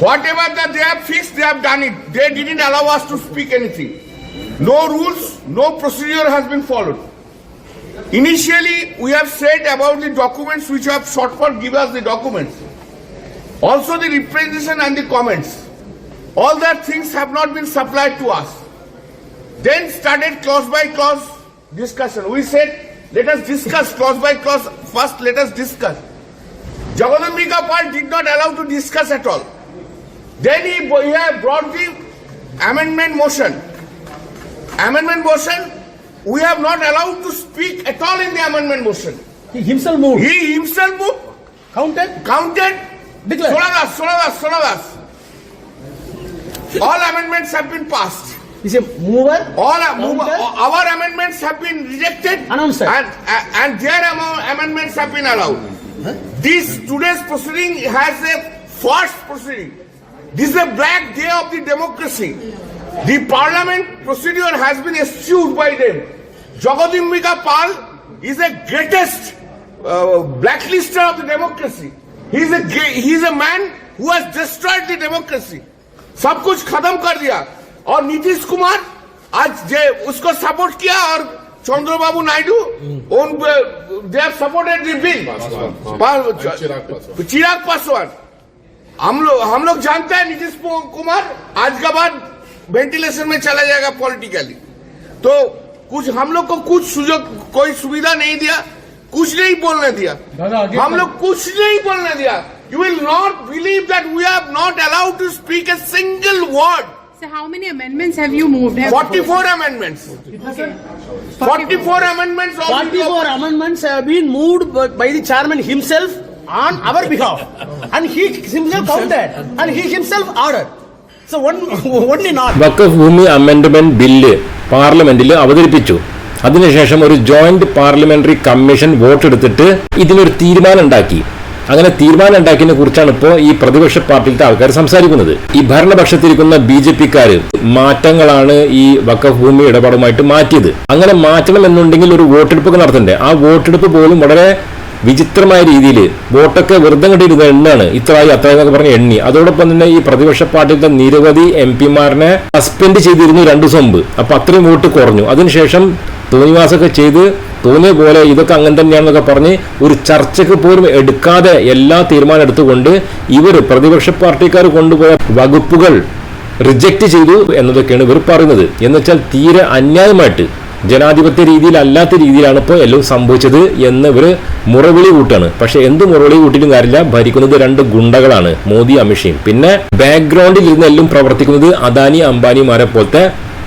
Whatever that they have fixed, they have done it. They didn't allow us to speak anything. No rules, no procedure has been followed. Initially, we have said about the documents which have sought for, give us the documents. Also the representation and the comments. All that things have not been supplied to us. Then started clause by clause discussion. We said, let us discuss clause by clause. First, let us discuss. Jagadambika Pal did not allow to discuss at all. Then he, he had brought the amendment motion. Amendment motion, we have not allowed to speak at all in the amendment motion. He himself moved. He himself moved, Counted. counted, Declared. Soladas, Soladas, Soladas. All amendments have been passed. He's a mover. All our, move- Counted. our amendments have been rejected. Announced. And, and their amendments have been allowed. Huh? This today's proceeding has a first proceeding. This is a black day of the democracy. The parliament procedure has been eschewed by them. Jagadimbika Pal is the greatest uh, blacklister of the democracy. He is a ga- he is a man who has destroyed the democracy. सब कुछ खत्म कर दिया और नीतीश कुमार आज जे उसको support किया और चंद्रबाबू नायडू उन they have supported the bill Chirag Paswan हम लोग हम लोग जानते हैं नीतीश कुमार आज का बाद वेंटिलेशन में चला जाएगा पॉलिटिकली तो कुछ हम लोग को कुछ सुजोग कोई सुविधा नहीं दिया कुछ नहीं बोलने दिया। हम लोग कुछ नहीं बोलने दिया। You will not believe that we are not allowed to speak a single word So how many amendments have you moved? Have 44 amendments Okay. 44 amendments 44 amendments have been moved by the chairman himself. On our behalf. And he himself counted. And he himself ordered. So one, only not. Waqf ഭൂമി amendment bill പാർലമെന്റിൽ അവതരിപ്പിച്ചു അതിനുശേഷം ഒരു joint parliamentary commission വോട്ടെടുത്തിട്ട് ഇതിനൊരു തീരുമാനം ഉണ്ടാക്കി അങ്ങനെ തീരുമാനം ഉണ്ടാക്കിയതിനെ കുറിച്ചാണ് ഇപ്പോൾ ഈ പ്രതിപക്ഷ പാർട്ടിയിലത്തെ ആൾക്കാർ സംസാരിക്കുന്നത് ഈ ഭരണപക്ഷത്തിരിക്കുന്ന ബി ജെ പിക്കാര് മാറ്റങ്ങളാണ് ഈ വക്കഫ് ഭൂമി ഇടപാടുമായിട്ട് മാറ്റിയത് അങ്ങനെ മാറ്റണം എന്നുണ്ടെങ്കിൽ ഒരു വോട്ടെടുപ്പൊക്കെ നടത്തണ്ടേ ആ വോട്ടെടുപ്പ് പോലും വളരെ വിചിത്രമായ രീതിയിൽ വോട്ടൊക്കെ വെറുതെ കണ്ടിരുന്ന എണ്ണാണ് ഇത്രയായി അത്ര എന്നൊക്കെ പറഞ്ഞ് എണ്ണി. അതോടൊപ്പം തന്നെ ഈ പ്രതിപക്ഷ പാർട്ടിയുടെ നിരവധി എം പിമാരനെ സസ്പെൻഡ് ചെയ്തിരുന്നു രണ്ടു ദിവസം മുമ്പ്. അപ്പൊ അത്രയും വോട്ട് കുറഞ്ഞു. അതിനുശേഷം തോന്നിവാസൊക്കെ ചെയ്ത് തോന്നിയ പോലെ ഇതൊക്കെ അങ്ങനെ തന്നെയാണെന്നൊക്കെ പറഞ്ഞ് ഒരു ചർച്ചയ്ക്ക് പോലും എടുക്കാതെ എല്ലാ തീരുമാനം എടുത്തുകൊണ്ട് ഇവർ പ്രതിപക്ഷ പാർട്ടിക്കാർ കൊണ്ടുപോയ വകുപ്പുകൾ റിജക്റ്റ് ചെയ്തു എന്നതൊക്കെയാണ് ഇവർ പറയുന്നത്. എന്നുവെച്ചാൽ തീരെ അന്യായമായിട്ട് ജനാധിപത്യ രീതിയിലല്ലാത്ത രീതിയിലാണ് ഇപ്പോൾ എല്ലാം സംഭവിച്ചത് എന്ന് ഇവർ മുറവിളി കൂട്ടാണ് പക്ഷേ എന്ത് മുറവിളി കൂട്ടിയിട്ടും കാര്യമില്ല. ഭരിക്കുന്നത് രണ്ട് ഗുണ്ടകളാണ് മോദി അമിത്ഷയും. പിന്നെ ബാക്ക്ഗ്രൗണ്ടിൽ ഇരുന്ന് എല്ലാം പ്രവർത്തിക്കുന്നത് അദാനി അംബാനിമാരെ പോലത്തെ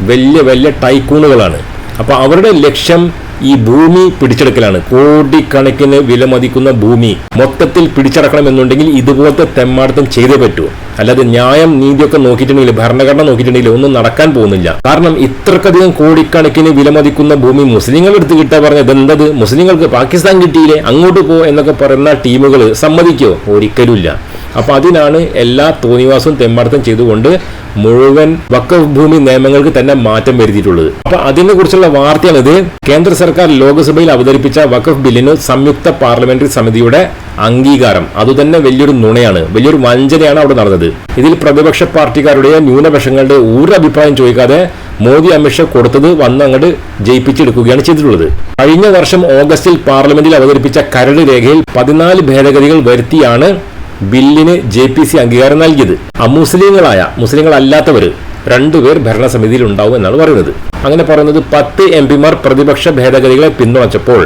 വലിയ വലിയ ടൈക്കൂണുകളാണ് അപ്പോൾ അവരുടെ ലക്ഷ്യം ഈ ഭൂമി പിടിച്ചെടുക്കലാണ്. കോടിക്കണക്കിന് വിലമതിക്കുന്ന ഭൂമി മൊത്തത്തിൽ പിടിച്ചടക്കണമെന്നുണ്ടെങ്കിൽ ഇതുപോലത്തെ തെമ്മാടത്തം ചെയ്തേ പറ്റൂ. അല്ലാതെ ന്യായം നീതിയൊക്കെ നോക്കിയിട്ടുണ്ടെങ്കിൽ ഭരണഘടന നോക്കിയിട്ടുണ്ടെങ്കിൽ ഒന്നും നടക്കാൻ പോകുന്നില്ല. കാരണം ഇത്രക്കധികം കോടിക്കണക്കിന് വിലമതിക്കുന്ന ഭൂമി മുസ്ലിങ്ങൾ എടുത്ത് കിട്ടാ പറഞ്ഞത് എന്തത് മുസ്ലിങ്ങൾക്ക് പാകിസ്ഥാൻ കിട്ടിയില്ലേ? അങ്ങോട്ട് പോ എന്നൊക്കെ പറയുന്ന ടീമുകൾ സമ്മതിക്കോ? ഒരിക്കലുമില്ല. അപ്പൊ അതിനാണ് എല്ലാ തോന്നിവാസവും തെമ്മാടത്തം ചെയ്തുകൊണ്ട് മുഴുവൻ വക്കഫ് ഭൂമി നിയമങ്ങൾക്ക് തന്നെ മാറ്റം വരുത്തിയിട്ടുള്ളത്. അപ്പൊ അതിനെ കുറിച്ചുള്ള വാർത്തയാണിത് കേന്ദ്ര സർക്കാർ ലോക്സഭയിൽ അവതരിപ്പിച്ച വക്കഫ് ബില്ലിന് സംയുക്ത പാർലമെന്ററി സമിതിയുടെ അംഗീകാരം. അതുതന്നെ വലിയൊരു നുണയാണ്. വലിയൊരു വഞ്ചനയാണ് അവിടെ നടന്നത്. ഇതിൽ പ്രതിപക്ഷ പാർട്ടിക്കാരുടെ ന്യൂനപക്ഷങ്ങളുടെ ഒരു അഭിപ്രായം ചോദിക്കാതെ മോദി അമിത്ഷാ കൊടുത്തത് വന്ന് അങ്ങോട്ട് ജയിപ്പിച്ചെടുക്കുകയാണ് ചെയ്തിട്ടുള്ളത്. കഴിഞ്ഞ വർഷം ഓഗസ്റ്റിൽ പാർലമെന്റിൽ അവതരിപ്പിച്ച കരട് രേഖയിൽ പതിനാല് ഭേദഗതികൾ വരുത്തിയാണ് ബില്ലിന് ജെ പി സി അംഗീകാരം നൽകിയത്. അമുസ്ലിങ്ങളായ മുസ്ലിങ്ങളല്ലാത്തവർ രണ്ടുപേർ ഭരണസമിതിയിൽ ഉണ്ടാവും എന്നാണ് പറയുന്നത്. അങ്ങനെ പറയുന്നത് പത്ത് എം പിമാർ പ്രതിപക്ഷ ഭേദഗതികളെ പിന്തുണച്ചപ്പോൾ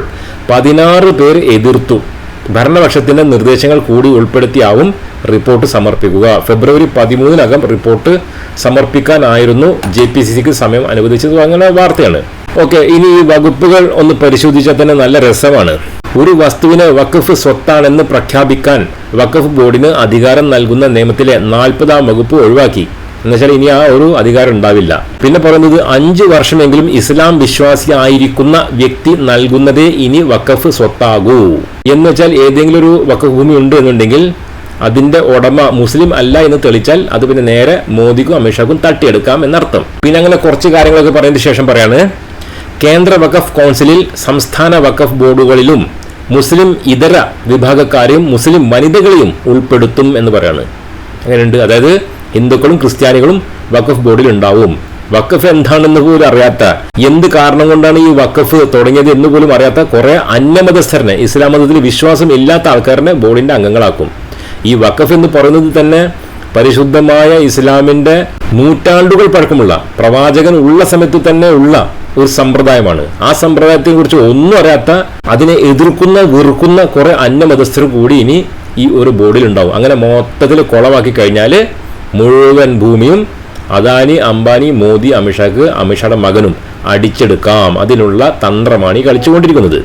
പതിനാറ് പേർ എതിർത്തു. ഭരണപക്ഷത്തിന്റെ നിർദ്ദേശങ്ങൾ കൂടി ഉൾപ്പെടുത്തിയാവും റിപ്പോർട്ട് സമർപ്പിക്കുക. ഫെബ്രുവരി പതിമൂന്നിനകം റിപ്പോർട്ട് സമർപ്പിക്കാനായിരുന്നു ജെ പി സി സിക്ക് സമയം അനുവദിച്ചത്. അങ്ങനെ വാർത്തയാണ്. ഓക്കെ ഇനി ഈ വകുപ്പുകൾ ഒന്ന് പരിശോധിച്ചാൽ തന്നെ നല്ല രസമാണ്. ഒരു വസ്തുവിന് വഖഫ് സ്വത്താണെന്ന് പ്രഖ്യാപിക്കാൻ വഖഫ് ബോർഡിന് അധികാരം നൽകുന്ന നിയമത്തിലെ നാൽപ്പതാം വകുപ്പ് ഒഴിവാക്കി. എന്നുവെച്ചാൽ ഇനി ആ ഒരു അധികാരം ഉണ്ടാവില്ല. പിന്നെ പറയുന്നത് അഞ്ചു വർഷമെങ്കിലും ഇസ്ലാം വിശ്വാസി ആയിരിക്കുന്ന വ്യക്തി നൽകുന്നതേ ഇനി വഖഫ് സ്വത്താകൂ. എന്ന് വെച്ചാൽ ഏതെങ്കിലും ഒരു വഖഫ് ഭൂമി ഉണ്ട് എന്നുണ്ടെങ്കിൽ അതിന്റെ ഉടമ മുസ്ലിം അല്ല എന്ന് തെളിച്ചാൽ അത് പിന്നെ നേരെ മോദിക്കും അമിത്ഷാക്കും തട്ടിയെടുക്കാം എന്നർത്ഥം. പിന്നെ അങ്ങനെ കുറച്ച് കാര്യങ്ങളൊക്കെ പറയുന്നതിന് ശേഷം പറയാണ് കേന്ദ്ര വഖഫ് കൗൺസിലിൽ സംസ്ഥാന വഖഫ് ബോർഡുകളിലും മുസ്ലിം ഇതര വിഭാഗക്കാരെയും മുസ്ലിം വനിതകളെയും ഉൾപ്പെടുത്തും എന്ന് പറയാണ്. അങ്ങനെയുണ്ട് അതായത് ഹിന്ദുക്കളും ക്രിസ്ത്യാനികളും വഖഫ് ബോർഡിൽ ഉണ്ടാവും വഖഫ് എന്താണെന്ന് പോലും അറിയാത്ത എന്ത് കാരണം കൊണ്ടാണ് ഈ വഖഫ് തുടങ്ങിയത് എന്ന് പോലും അറിയാത്ത കുറെ അന്യമതസ്ഥരനെ ഇസ്ലാം മതത്തിൽ വിശ്വാസം ഇല്ലാത്ത ആൾക്കാരനെ ബോർഡിന്റെ അംഗങ്ങളാക്കും. ഈ വഖഫ് എന്ന് പറയുന്നത് തന്നെ പരിശുദ്ധമായ ഇസ്ലാമിന്റെ നൂറ്റാണ്ടുകൾ പഴക്കമുള്ള പ്രവാചകൻ ഉള്ള സമയത്ത് തന്നെ ഉള്ള ഒരു സമ്പ്രദായമാണ്. ആ സമ്പ്രദായത്തെ കുറിച്ച് ഒന്നും അറിയാത്ത അതിനെ എതിർക്കുന്ന വെറുക്കുന്ന കുറെ അന്യമതസ്ഥർ കൂടി ഇനി ഈ ഒരു ബോർഡിൽ ഉണ്ടാവും. അങ്ങനെ മൊത്തത്തിൽ കുളമാക്കി കഴിഞ്ഞാൽ മുഴുവൻ ഭൂമിയും അദാനി അംബാനി മോദി അമിത്ഷാക്ക് അമിഷയുടെ മകനും അടിച്ചെടുക്കാം. അതിനുള്ള തന്ത്രമാണ് ഈ കളിച്ചുകൊണ്ടിരിക്കുന്നത്.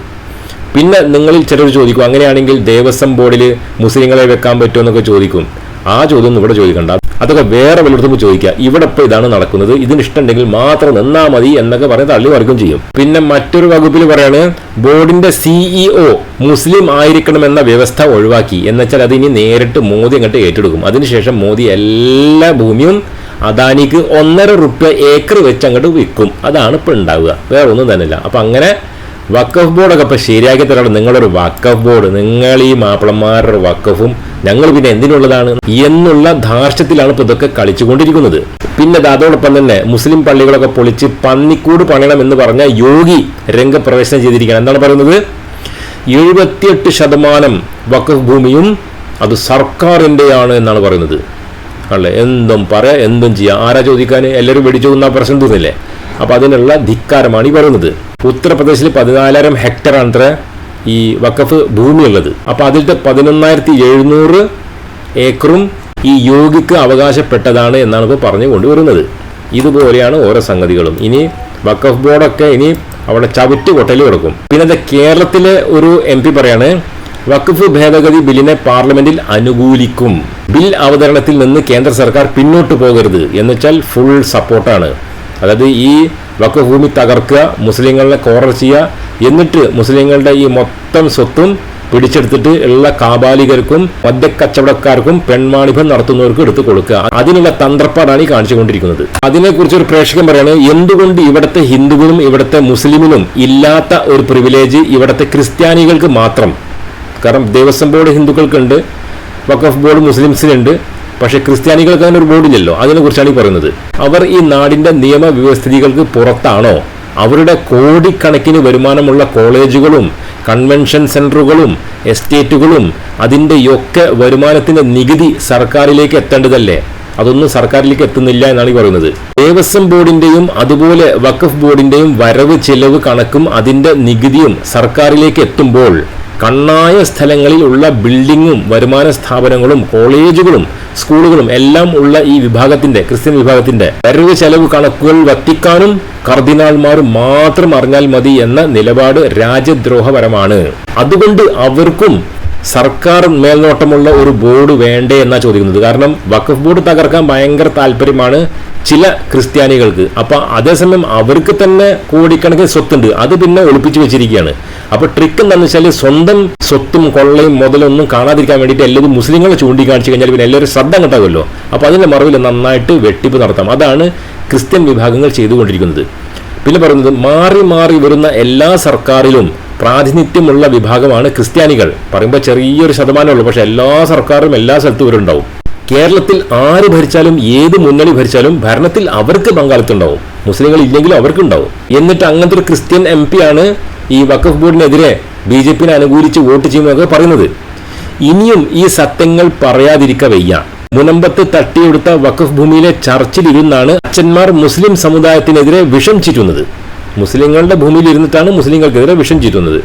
പിന്നെ നിങ്ങളിൽ ചിലർ ചോദിക്കും അങ്ങനെയാണെങ്കിൽ ദേവസ്വം ബോർഡിൽ മുസ്ലിങ്ങളെ വെക്കാൻ പറ്റുമോ എന്നൊക്കെ ചോദിക്കും. ആ ചോദ്യം ഇവിടെ ചോദിക്കണ്ട. അതൊക്കെ വേറെ വല്ലയിടത്തും ചോദിക്കുക. ഇവിടെ ഇപ്പൊ ഇതാണ് നടക്കുന്നത്. ഇതിന് ഇഷ്ടമുണ്ടെങ്കിൽ മാത്രം നിന്നാ മതി എന്നൊക്കെ പറഞ്ഞ് തള്ളി വർക്കും ചെയ്യും. പിന്നെ മറ്റൊരു വകുപ്പിൽ പറയാണ് ബോർഡിന്റെ സിഇഒ മുസ്ലിം ആയിരിക്കണം എന്ന വ്യവസ്ഥ ഒഴിവാക്കി. എന്നുവെച്ചാൽ അത് ഇനി നേരിട്ട് മോദി അങ്ങോട്ട് ഏറ്റെടുക്കും. അതിനുശേഷം മോദി എല്ലാ ഭൂമിയും അദാനിക്ക് ഒന്നര റുപ്യ ഏക്കർ വെച്ച് അങ്ങോട്ട് വിൽക്കും. അതാണ് ഇപ്പൊ ഉണ്ടാവുക. വേറെ ഒന്നും തന്നെയില്ല അപ്പൊ അങ്ങനെ വക്കഫ് ബോർഡൊക്കെ ഇപ്പൊ ശരിയാക്കി തരണം. നിങ്ങളൊരു വക്കഫ് ബോർഡ്. നിങ്ങൾ ഈ മാപ്പിളന്മാരുടെ വക്കഫും ഞങ്ങൾ പിന്നെ എന്തിനുള്ളതാണ് എന്നുള്ള ധാർഷ്ട്യത്തിലാണ് ഇപ്പൊ ഇതൊക്കെ കളിച്ചുകൊണ്ടിരിക്കുന്നത്. പിന്നെ അതോടൊപ്പം തന്നെ മുസ്ലിം പള്ളികളൊക്കെ പൊളിച്ച് പന്നിക്കൂട് പണിയണം എന്ന് പറഞ്ഞ യോഗി രംഗപ്രവേശനം ചെയ്തിരിക്കുകയാണ്. എന്താണ് പറയുന്നത്? എഴുപത്തിയെട്ട് ശതമാനം വക്കഫ് ഭൂമിയും അത് സർക്കാരിന്റെയാണ് എന്നാണ് പറയുന്നത്. അല്ലേ? എന്തും പറയാം എന്തും ചെയ്യാം. ആരാ ചോദിക്കാൻ എല്ലാവരും വെടിച്ചു കൊന്ന പ്രശ്നം തോന്നില്ലേ അപ്പൊ അതിനുള്ള ധിക്കാരമാണ് ഈ പറയുന്നത്. ഉത്തർപ്രദേശിൽ പതിനാലായിരം ഹെക്ടർ ആണ് ഈ വക്കഫ് ഭൂമിയുള്ളത്. അപ്പോൾ അതിലത്തെ പതിനൊന്നായിരത്തി എഴുന്നൂറ് ഏക്കറും ഈ യോഗിക്ക് അവകാശപ്പെട്ടതാണ് എന്നാണ് ഇപ്പോൾ പറഞ്ഞു കൊണ്ടുവരുന്നത്. ഇതുപോലെയാണ് ഓരോ സംഗതികളും. ഇനി വക്കഫ് ബോർഡൊക്കെ ഇനി അവിടെ ചവിറ്റ് കൊട്ടൽ കൊടുക്കും. പിന്നെ അത് കേരളത്തിലെ ഒരു എം പി പറയാണ് വഖഫ് ഭേദഗതി ബില്ലിനെ പാർലമെന്റിൽ അനുകൂലിക്കും. ബിൽ അവതരണത്തിൽ നിന്ന് കേന്ദ്ര സർക്കാർ പിന്നോട്ട് പോകരുത് എന്നുവെച്ചാൽ ഫുൾ സപ്പോർട്ടാണ് അതായത് ഈ വഖഫ് ഭൂമി തകർക്കുക മുസ്ലിങ്ങളെ കോറർ ചെയ്യുക എന്നിട്ട് മുസ്ലിങ്ങളുടെ ഈ മൊത്തം സ്വത്തും പിടിച്ചെടുത്തിട്ട് ഉള്ള കാബാലികർക്കും മദ്യക്കച്ചവടക്കാർക്കും പെൺമാണിഭം നടത്തുന്നവർക്കും എടുത്തു കൊടുക്കുക. അതിനുള്ള തന്ത്രപ്പാടാണ് ഈ കാണിച്ചുകൊണ്ടിരിക്കുന്നത്. അതിനെക്കുറിച്ച് ഒരു പ്രേക്ഷകൻ പറയാണ് എന്തുകൊണ്ട് ഇവിടുത്തെ ഹിന്ദുക്കളും ഇവിടുത്തെ മുസ്ലിമിനും ഇല്ലാത്ത ഒരു പ്രിവിലേജ് ഇവിടുത്തെ ക്രിസ്ത്യാനികൾക്ക് മാത്രം? കാരണം ദേവസ്വം ബോർഡ് ഹിന്ദുക്കൾക്കുണ്ട് വഖഫ് ബോർഡ് മുസ്ലിംസിനുണ്ട് പക്ഷെ ക്രിസ്ത്യാനികൾക്ക് അങ്ങനെ ഒരു ബോർഡില്ലല്ലോ. അതിനെക്കുറിച്ചാണ് ഈ പറയുന്നത്. അവർ ഈ നാടിന്റെ നിയമവ്യവസ്ഥിതികൾക്ക് പുറത്താണോ? അവരുടെ കോടിക്കണക്കിന് വരുമാനമുള്ള കോളേജുകളും കൺവെൻഷൻ സെന്ററുകളും എസ്റ്റേറ്റുകളും അതിന്റെയൊക്കെ വരുമാനത്തിന്റെ നികുതി സർക്കാരിലേക്ക് എത്തേണ്ടതല്ലേ? അതൊന്നും സർക്കാരിലേക്ക് എത്തുന്നില്ല എന്നാണ് ഈ പറയുന്നത്. ദേവസ്വം ബോർഡിന്റെയും അതുപോലെ വഖഫ് ബോർഡിന്റെയും വരവ് ചെലവ് കണക്കും അതിന്റെ നികുതിയും സർക്കാരിലേക്ക് എത്തുമ്പോൾ കണ്ണായ സ്ഥലങ്ങളിൽ ഉള്ള ബിൽഡിങ്ങും വരുമാന സ്ഥാപനങ്ങളും കോളേജുകളും സ്കൂളുകളും എല്ലാം ഉള്ള ഈ വിഭാഗത്തിന്റെ ക്രിസ്ത്യൻ വിഭാഗത്തിന്റെ വരവ് ചെലവ് കണക്കുകൾ വത്തിക്കാനും കർദിനാൾമാരും മാത്രം അറിഞ്ഞാൽ മതി എന്ന നിലപാട് രാജ്യദ്രോഹപരമാണ്. അതുകൊണ്ട് അവർക്കും സർക്കാർ മേൽനോട്ടമുള്ള ഒരു ബോർഡ് വേണ്ടേ എന്നാണ് ചോദിക്കുന്നത്. കാരണം വഖഫ് ബോർഡ് തകർക്കാൻ ഭയങ്കര താല്പര്യമാണ്. ചില ക്രിസ്ത്യാനികൾക്ക്. അപ്പോൾ അതേസമയം അവർക്ക് തന്നെ കോടിക്കണക്കിന് സ്വത്തുണ്ട്. അത് പിന്നെ ഒളിപ്പിച്ചു വെച്ചിരിക്കുകയാണ്. അപ്പോൾ ട്രിക്ക് എന്താണെന്ന് വെച്ചാൽ സ്വന്തം സ്വത്തും കൊള്ളയും മുതലൊന്നും കാണാതിരിക്കാൻ വേണ്ടിയിട്ട് എല്ലാവരും മുസ്ലിങ്ങളെ ചൂണ്ടിക്കാണിച്ചു കഴിഞ്ഞാൽ പിന്നെ എല്ലാവരും ശ്രദ്ധ കിട്ടാമല്ലോ അപ്പൊ അതിന്റെ മറവിൽ നന്നായിട്ട് വെട്ടിപ്പ് നടത്താം. അതാണ് ക്രിസ്ത്യൻ വിഭാഗങ്ങൾ ചെയ്തുകൊണ്ടിരിക്കുന്നത്. പിന്നെ പറയുന്നത് മാറി മാറി വരുന്ന എല്ലാ സർക്കാരിലും പ്രാതിനിധ്യമുള്ള വിഭാഗമാണ് ക്രിസ്ത്യാനികൾ. പറയുമ്പോൾ ചെറിയൊരു ശതമാനമുള്ളൂ പക്ഷെ എല്ലാ സർക്കാരും എല്ലാ സ്ഥലത്തും ഇവരുണ്ടാവും. കേരളത്തിൽ ആര് ഭരിച്ചാലും ഏത് മുന്നണി ഭരിച്ചാലും ഭരണത്തിൽ അവർക്ക് പങ്കാളിത്തം ഉണ്ടാവും. മുസ്ലിങ്ങൾ ഇല്ലെങ്കിലും അവർക്കുണ്ടാവും എന്നിട്ട് അങ്ങനത്തെ ഒരു ക്രിസ്ത്യൻ എം ആണ് ഈ വഖഫ് ബോർഡിനെതിരെ ബി ജെ പിനെ അനുകൂലിച്ച് വോട്ട് ചെയ്യുമെന്നൊക്കെ പറയുന്നത്. ഇനിയും ഈ സത്യങ്ങൾ പറയാതിരിക്ക വയ്യ. മുനമ്പത്ത് തട്ടിയെടുത്ത വഖഫ് ഭൂമിയിലെ ചർച്ചിലിരുന്നാണ് അച്ഛന്മാർ മുസ്ലിം സമുദായത്തിനെതിരെ വിഷം ചീറ്റുന്നത്. മുസ്ലിങ്ങളുടെ ഭൂമിയിൽ ഇരുന്നിട്ടാണ് മുസ്ലിങ്ങൾക്കെതിരെ വിഷം ചീറ്റുന്നത്.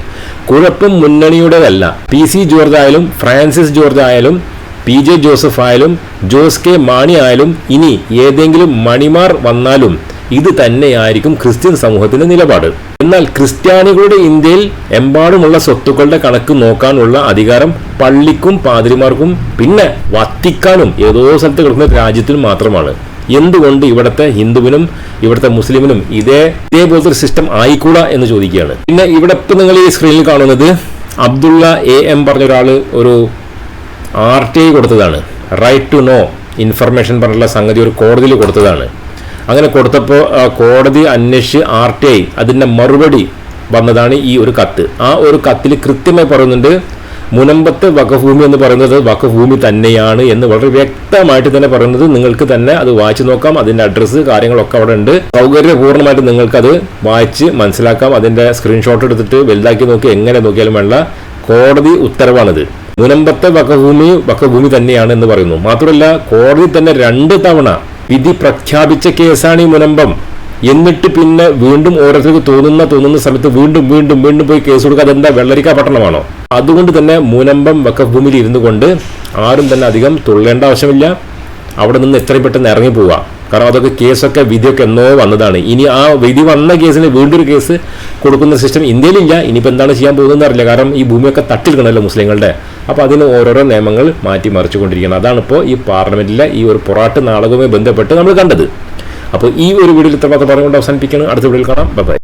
കുഴപ്പം മുന്നണിയുടേതല്ല. പി സി ജോർജ് ആയാലും ഫ്രാൻസിസ് ജോർജ് ആയാലും പി ജെ ജോസഫ് ആയാലും ജോസ് കെ മാണി ആയാലും ഇനി ഏതെങ്കിലും മണിമാർ വന്നാലും ഇത് തന്നെയായിരിക്കും ക്രിസ്ത്യൻ സമൂഹത്തിന്റെ നിലപാട്. എന്നാൽ ക്രിസ്ത്യാനികളുടെ ഇന്ത്യയിൽ എമ്പാടുമുള്ള സ്വത്തുക്കളുടെ കണക്ക് നോക്കാനുള്ള അധികാരം പള്ളിക്കും പാതിരിമാർക്കും പിന്നെ വത്തിക്കാനും ഏതോ സ്ഥലത്ത് കിടക്കുന്ന രാജ്യത്തിനും മാത്രമാണ്. എന്തുകൊണ്ട് ഇവിടുത്തെ ഹിന്ദുവിനും ഇവിടുത്തെ മുസ്ലിമിനും ഇതേ ഇതേപോലത്തെ ഒരു സിസ്റ്റം ആയിക്കൂടാ എന്ന് ചോദിക്കുകയാണ്. പിന്നെ ഇവിടെ നിങ്ങൾ ഈ സ്ക്രീനിൽ കാണുന്നത് അബ്ദുള്ള എ എം പറഞ്ഞ ഒരാൾ ഒരു ആർ ടി ഐ കൊടുത്തതാണ്. റൈറ്റ് ടു നോ ഇൻഫർമേഷൻ പറഞ്ഞുള്ള സംഗതി ഒരു കോടതിയിൽ കൊടുത്തതാണ്. അങ്ങനെ കൊടുത്തപ്പോൾ കോടതി അന്വേഷിച്ച് ആർ ടി ഐ അതിന്റെ മറുപടി വന്നതാണ് ഈ ഒരു കത്ത്. ആ ഒരു കത്തിൽ കൃത്യമായി പറയുന്നുണ്ട് മുനമ്പത്തെ വകഭൂമി എന്ന് പറയുന്നത് വകഭൂമി തന്നെയാണ് എന്ന് വളരെ വ്യക്തമായിട്ട് തന്നെ പറയുന്നത്. നിങ്ങൾക്ക് തന്നെ അത് വായിച്ചു നോക്കാം. അതിന്റെ അഡ്രസ്സ് കാര്യങ്ങളൊക്കെ അവിടെ ഉണ്ട്. സൗകര്യപൂർണമായിട്ട് നിങ്ങൾക്കത് വായിച്ച് മനസ്സിലാക്കാം. അതിന്റെ സ്ക്രീൻഷോട്ട് എടുത്തിട്ട് വലുതാക്കി നോക്കി എങ്ങനെ നോക്കിയാലും വേണ്ട. കോടതി ഉത്തരവാണിത്. മുനമ്പത്തെ വകഭൂമി വകഭൂമി തന്നെയാണ് എന്ന് പറയുന്നു. മാത്രമല്ല കോടതി തന്നെ രണ്ട് തവണ വിധി പ്രഖ്യാപിച്ച കേസാണ് ഈ മുനമ്പം. എന്നിട്ട് പിന്നെ വീണ്ടും ഓരോരുത്തർക്ക് തോന്നുന്ന തോന്നുന്ന സമയത്ത് വീണ്ടും വീണ്ടും വീണ്ടും പോയി കേസ് കൊടുക്കുക അതെന്താ? വെള്ളരിക്ക പട്ടണമാണോ? അതുകൊണ്ട് തന്നെ മുനമ്പം വക്കഭൂമിയിൽ ഇരുന്നു കൊണ്ട് ആരും തന്നെ അധികം തുള്ളേണ്ട ആവശ്യമില്ല. അവിടെ നിന്ന് എത്രയും പെട്ടെന്ന് ഇറങ്ങി പോവുക. കാരണം അതൊക്കെ കേസൊക്കെ വിധിയൊക്കെ എന്നോ വന്നതാണ്. ഇനി ആ വിധി വന്ന കേസിന് വീണ്ടും ഒരു കേസ് കൊടുക്കുന്ന സിസ്റ്റം ഇന്ത്യയിലില്ല. ഇനിയിപ്പോൾ എന്താണ് ചെയ്യാൻ പോകുന്നതെന്ന് അറിയില്ല. കാരണം ഈ ഭൂമിയൊക്കെ തട്ടിൽക്കണമല്ലോ മുസ്ലിങ്ങളുടെ. അപ്പോൾ അതിന് ഓരോരോ നിയമങ്ങൾ മാറ്റി മറിച്ചുകൊണ്ടിരിക്കുന്നത് അതാണ് ഇപ്പോൾ ഈ പാർലമെന്റിലെ ഈ ഒരു പൊറാട്ട് നാടകവുമായി ബന്ധപ്പെട്ട് നമ്മൾ കണ്ടത്. അപ്പോൾ ഈ ഒരു വീഡിയോയിൽ ഇത്രമാത്രം പറഞ്ഞുകൊണ്ട് അവസാനിപ്പിക്കുകയാണ്. അടുത്ത വീഡിയോയിൽ കാണാം. ബൈ